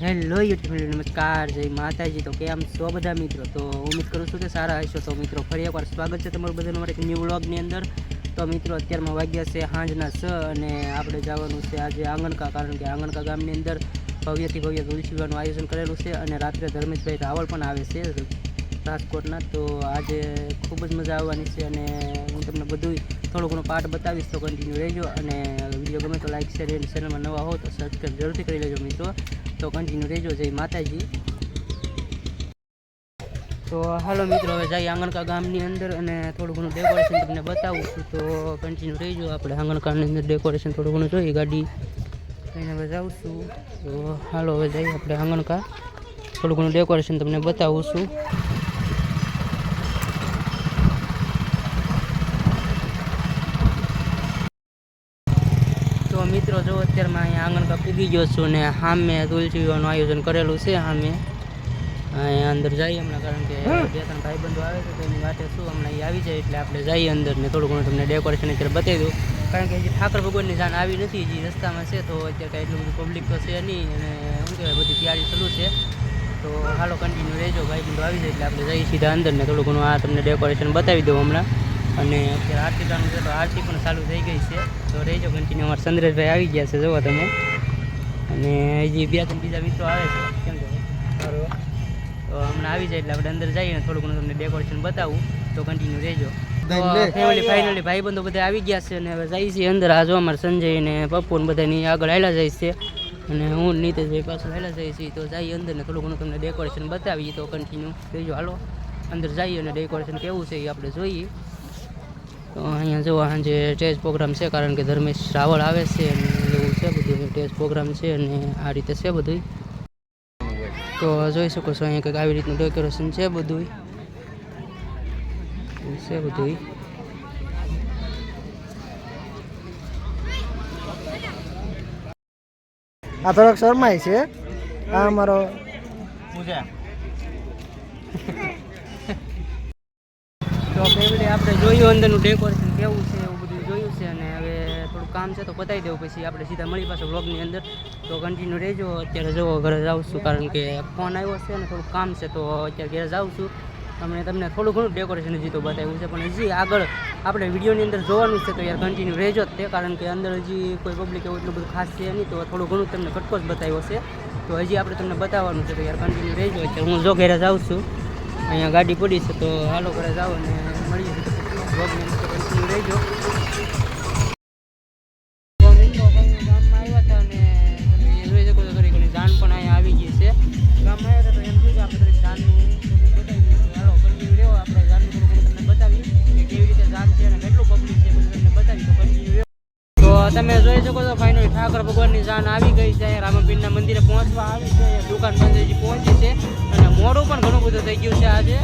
Hello YouTube નમસ્કાર, જય માતાજી. તો કેમ છો બધા મિત્રો? તો ઉમેદ કરું છું કે સારા હશો. તો મિત્રો, ફરી એકવાર સ્વાગત છે તમારું બધાનું અમારા એક ન્યૂ વ્લોગની અંદર. તો મિત્રો, અત્યારમાં વાગ્યા છે સાંજના છ અને આપણે જવાનું છે આજે આંગણકા. કારણ કે આંગણકા ગામની અંદર ભવ્યથી ભવ્ય તુલસી વિવાહનું આયોજન કરેલું છે અને રાત્રે ધર્મેશભાઈ રાવળ પણ આવે છે રાજકોટના. તો આજે ખૂબ જ મજા આવવાની છે અને હું તમને બધું થોડું ઘણો પાર્ટ બતાવીશ. તો કન્ટિન્યુ રહેજો અને વીડિયો ગમે તો લાઈક શેર ચેનલમાં નવા હો તો સબસ્ક્રાઈબ જરૂરથી કરી લેજો મિત્રો. તો કન્ટિન્યુ રહેજો. જય માતાજી. તો હાલો મિત્રો, હવે જઈએ આંગણકા ગામની અંદર અને થોડું ઘણું ડેકોરેશન તમને બતાવું છું. તો કન્ટિન્યુ રહીજો. આપણે આંગણકાની અંદર ડેકોરેશન થોડું ઘણું જોઈએ, ગાડી લઈને હવે જાઉં છું. તો હાલો, હવે જઈએ આપણે આંગણકા. થોડું ઘણું ડેકોરેશન તમને બતાવું છું. મિત્રો જો અત્યારમાં અહીંયા આંગણકા પૂગી ગયો છું ને સામે તુલસી વિવાહનું આયોજન કરેલું છે સામે અહીંયા અંદર જઈએ હમણાં કારણ કે બે ત્રણ ભાઈબંધો આવે છે તો એની વાતે શું હમણાં એ આવી જાય એટલે આપણે જઈએ અંદર ને થોડું ઘણું તમને ડેકોરેશન અત્યારે બતાવી દઉં. કારણ કે હજી ઠાકર ભગવાનની જાણ આવી નથી હજી રસ્તામાં છે તો અત્યારે કાંઈ એટલું બધું પબ્લિક તો છે નહીં અને શું કહેવાય બધી તૈયારી ચાલુ છે. તો હાલો કન્ટિન્યુ રહેજો ભાઈબંધો આવી જાય એટલે આપણે જઈએ સીધા અંદર ને થોડું ઘણું આ તમને ડેકોરેશન બતાવી દઉં હમણાં. અને અત્યારે આરતી ચાલુ છે તો આરતી પણ ચાલુ થઈ ગઈ છે. તો રહેજો કન્ટિન્યુ અમારા ચંદ્રેશભાઈ આવી ગયા છે જુઓ તમે. અને હજી બે ત્રણ બીજા મિત્રો આવે છે. કેમ છો સારું તો હમણાં આવી જાય એટલે આપણે અંદર જઈએ થોડું ઘણું તમને ડેકોરેશન બતાવું. તો કન્ટિન્યુ રહેજો ફેમિલી ફાઇનલી ભાઈબંધો બધા આવી ગયા છે અને હવે જઈએ છીએ અંદર. આ જો અમારે સંજય ને પપ્પુ ને બધાની આગળ આવેલા જાય છે. અને હું નીતેશભાઈ પાછળ આવેલા જાય છીએ તો જઈએ અંદર ને થોડું ઘણું તમને ડેકોરેશન બતાવીએ તો કન્ટિન્યુ રહેજો હાલો. અંદર જઈએ અને ડેકોરેશન કેવું છે એ આપણે જોઈએ. અહીંયા જો સાંજે સ્ટેજ પ્રોગ્રામ છે કારણ કે ધર્મેશ રાવળ આવે છે અને એવું છે બધું સ્ટેજ પ્રોગ્રામ છે અને આ રીતે છે બધું તો જોઈ શકો છો અહીંયા કંઈક આવી રીતનું ડેકોરેશન છે બધું છે બધું આ થોડોક શરમાય છે. આ અમારો તો જોયું અંદરનું ડેકોરેશન કેવું છે, એવું બધું જોયું છે અને હવે થોડું કામ છે તો પતાવી દેવું પછી આપણે સીધા મળી પાસે વ્લોગની અંદર. તો કન્ટિન્યુ રહેજો, અત્યારે જો ઘરે જાઉં છું કારણ કે ફોન આવ્યો છે અને થોડું કામ છે તો અત્યારે ઘરે જાઉં છું. તમને તમને થોડું ઘણું ડેકોરેશન હજી તો બતાવ્યું છે, પણ હજી આગળ આપણે વિડીયોની અંદર જોવાનું છે તો યાર કન્ટિન્યુ રહેજો જ તે, કારણ કે અંદર હજી કોઈ પબ્લિક એવું એટલું બધું ખાસ છે નહીં, તો થોડું ઘણું તમને કટકો જ બતાવ્યો છે. તો હજી આપણે તમને બતાવવાનું છે તો યાર કન્ટિન્યુ રહેજો, અત્યારે હું જો ઘરે જાઉં છું. અહીંયા ગાડી પડી છે તો હાલો ઘરે જાઓ અને મળીએ. તમે જોઈ શકો છો ફાઇનલી ઠાકર ભગવાનની જાન આવી ગઈ છે. અહીંયા મંદિરે પહોંચવા આવી છે. દુકાન બંધ પહોંચી છે. અને મોડું પણ ઘણું બધું થઈ ગયું છે આજે.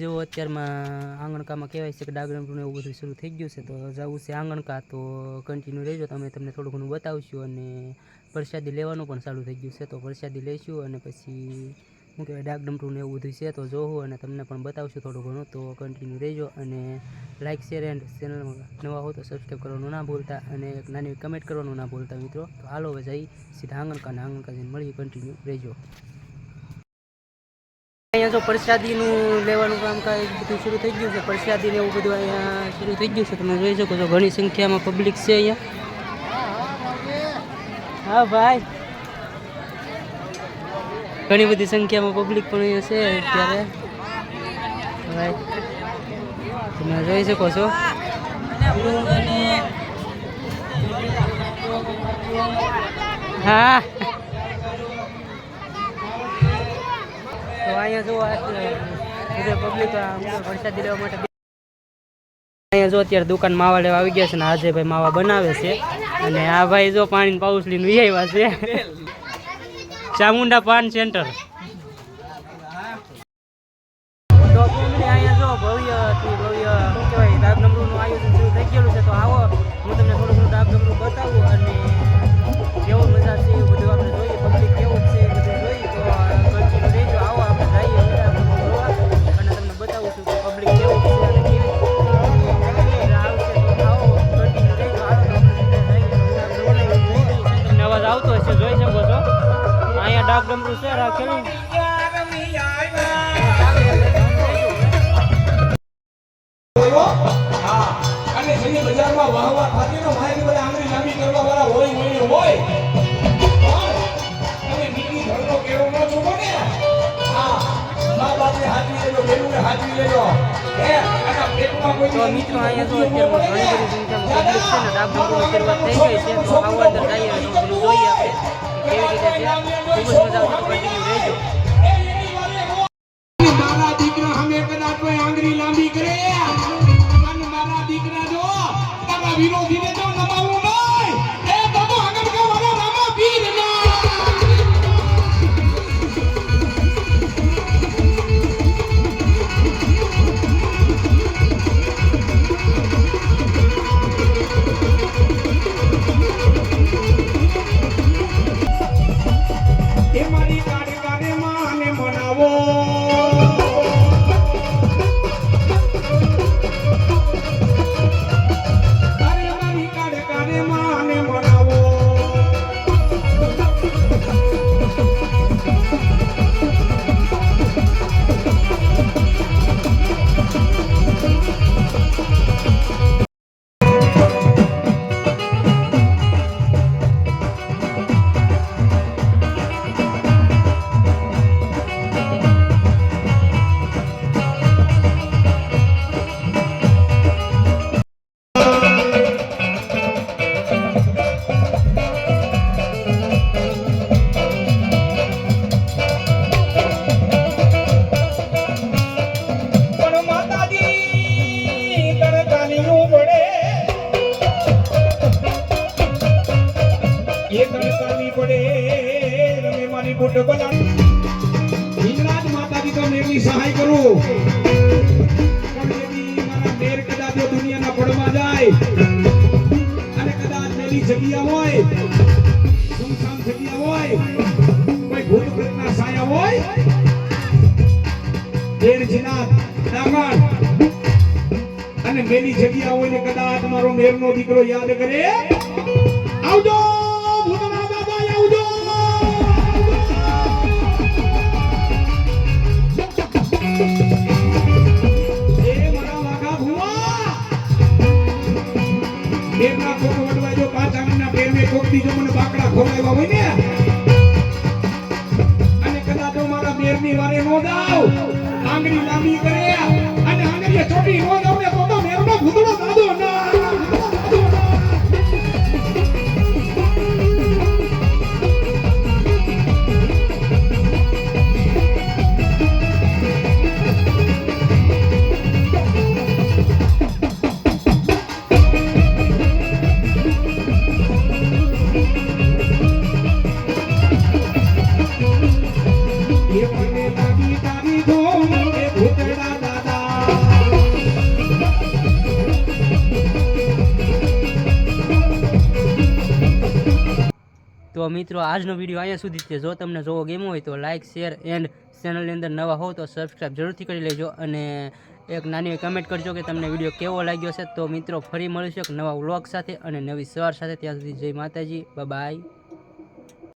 જો અત્યારમાં આંગણકામાં કહેવાય છે કે ડાગરમનું એવું બધું શરૂ થઈ ગયું છે, તો જવું છે આંગણકા, તો કન્ટિન્યુ રહેજો. તમે તમને થોડું ઘણું બતાવશું અને પ્રસાદી લેવાનું પણ ચાલુ થઈ ગયું છે, તો પ્રસાદી લઈશું અને પછી શું કહેવાય ડાક ડમટું ને એવું બધું છે તો જોવું અને તમને પણ બતાવશું થોડું ઘણું. તો કન્ટિન્યુ રહેજો અને લાઇક શેર એન્ડ ચેનલમાં નવા હો તો સબસ્ક્રાઈબ કરવાનું ના ભૂલતા અને એક નાની કમેન્ટ કરવાનું ના ભૂલતા મિત્રો. તો હાલો હવે જઈ સીધા આંગણકાના આંગણકા જઈને મળીએ કન્ટિન્યુ રહેજો. અહીંયા જો પ્રસાદીનું લેવાનું કામ કાંઈ બધું શરૂ થઈ ગયું છે પ્રસાદી ને એવું બધું અહીંયા શરૂ થઈ ગયું છે, તમે જોઈ શકો છો ઘણી સંખ્યામાં પબ્લિક છે અહીંયા. હા, ભાઈ. ઘણી બધી સંખ્યામાં પબ્લિક પણ અહીંયા છે અત્યારે. ભાઈ, તમે જોઈ શકો છો. હા. તો અહીંયા જો આ પબ્લિક વરસાદી લેવા માટે અહીંયા જો અત્યારે દુકાન માવા લેવા આવી ગયા છે ને આજે ભાઈ માવા બનાવે છે. અને આ ભાઈ જો પાણી પાઉસ લઈને વી છે. ચામુંડા પાન સેન્ટર ભવ્ય ભવ્ય, શું કહેવાય ડાક નંબરનું આયોજન થઈ ગયેલું છે, તો આવો, હું તમને થોડું થોડું ડાક નંબર બતાવું અને ડમરું છે, રાખેલું. બજારમાં વાહવા થતી ને બધા આંગળી લાંબી કરવા વાળા તો મિત્રો, અહીંયા તો અત્યારે ઘણી બધી સંખ્યામાં છે ને ડાક શરૂઆત થઈ ગઈ છે. તો આવો અંદર આપણે કે કેવી રીતે માને મારી મેરી મારા મેર અને કદાચ મેલી જગ્યા હોય, સુમસામ જગ્યા જગ્યા હોય ને કદાચ મારો મેરનો દીકરો યાદ કરે. આવજો! બીજો મને બાકડા ખોલાવ્યા હોય ને તો મિત્રો, આજનો વીડિયો અહીંયા સુધી છે. જો તમને જોવો ગેમો હોય તો લાઇક શેર એન્ડ ચેનલની અંદર નવા હો તો સબસ્ક્રાઈબ જરૂરથી કરી લેજો અને એક નાની કમેન્ટ કરજો કે તમને વીડિયો કેવો લાગ્યો છે. તો મિત્રો, ફરી મળીશું એક નવા વ્લોગ સાથે અને નવી સવાર સાથે. ત્યાં સુધી જય માતાજી. બાય